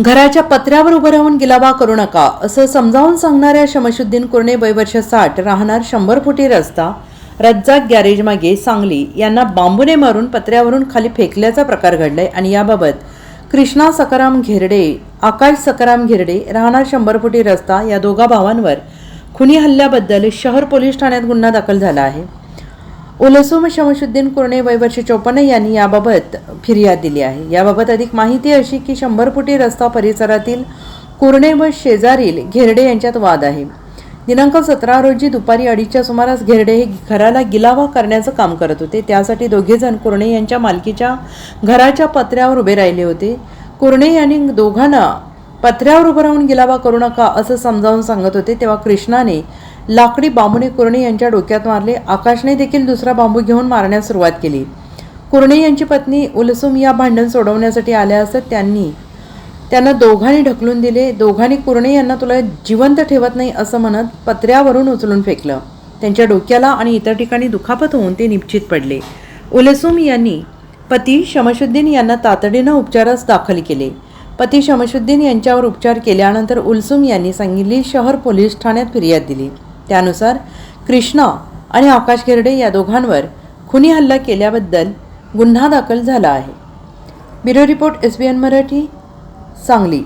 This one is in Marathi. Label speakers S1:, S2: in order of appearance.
S1: घराच्या पत्र्यावर उभं राहून गिलावा करू नका असं समजावून सांगणाऱ्या शमशुद्दीन कुर्णे वयवर्ष साठ राहणार शंभर फुटी रस्ता रज्जाक गॅरेज मागे सांगली यांना बांबूने मारून पत्र्यावरून खाली फेकल्याचा प्रकार घडलाय आणि याबाबत कृष्णा सकाराम घेरडे आकाश सकाराम घेरडे राहणार शंभर फुटी रस्ता या दोघा भावांवर खुनी हल्ल्याबद्दल शहर पोलीस ठाण्यात गुन्हा दाखल झाला आहे. उलसूम शमशुद्दीन कुर्णे वयवर्षी चोपन्न यांनी याबाबत फिर्याद दिली आहे. याबाबत अधिक माहिती अशी की शंभर फुटी रस्ता परिसरातील कुर्णे व शेजारील घेरडे यांच्यात वाद आहे. दिनांक सतरा रोजी दुपारी अडीचच्या सुमारास घेरडे हे घराला गिलावा करण्याचं काम करत होते. त्यासाठी दोघेजण कुर्णे यांच्या मालकीच्या घराच्या पत्र्यावर उभे राहिले होते. कुर्णे यांनी दोघांना पत्र्यावर उभं राहून गिलावा करू नका असं समजावून सांगत होते तेव्हा कृष्णाने लाकडी बांबूने कुर्णे यांच्या डोक्यात मारले. आकाशने देखील दुसरा बांबू घेऊन मारण्यास सुरुवात केली. कुर्णे यांची पत्नी उलसुम या भांडण सोडवण्यासाठी आल्या असत त्यांनी त्यांना दोघांनी ढकलून दिले. दोघांनी कुर्णे यांना तुला जिवंत ठेवत नाही असं म्हणत पत्र्यावरून उचलून फेकलं. त्यांच्या डोक्याला आणि इतर ठिकाणी दुखापत होऊन ते निश्चित पडले. उलसुम यांनी पती शमशुद्दीन यांना तातडीनं उपचारास दाखल केले. पती शमशुद्दीन यांच्यावर उपचार केल्यानंतर उलसुम यांनी सांगली शहर पोलीस ठाण्यात फिर्याद दिली. त्यानुसार कृष्णा आणि आकाश गिरडे या दोघांवर खुनी हल्ला केल्याबद्दल गुन्हा दाखल झाला आहे. Bureau report S B N Marathi Sangli.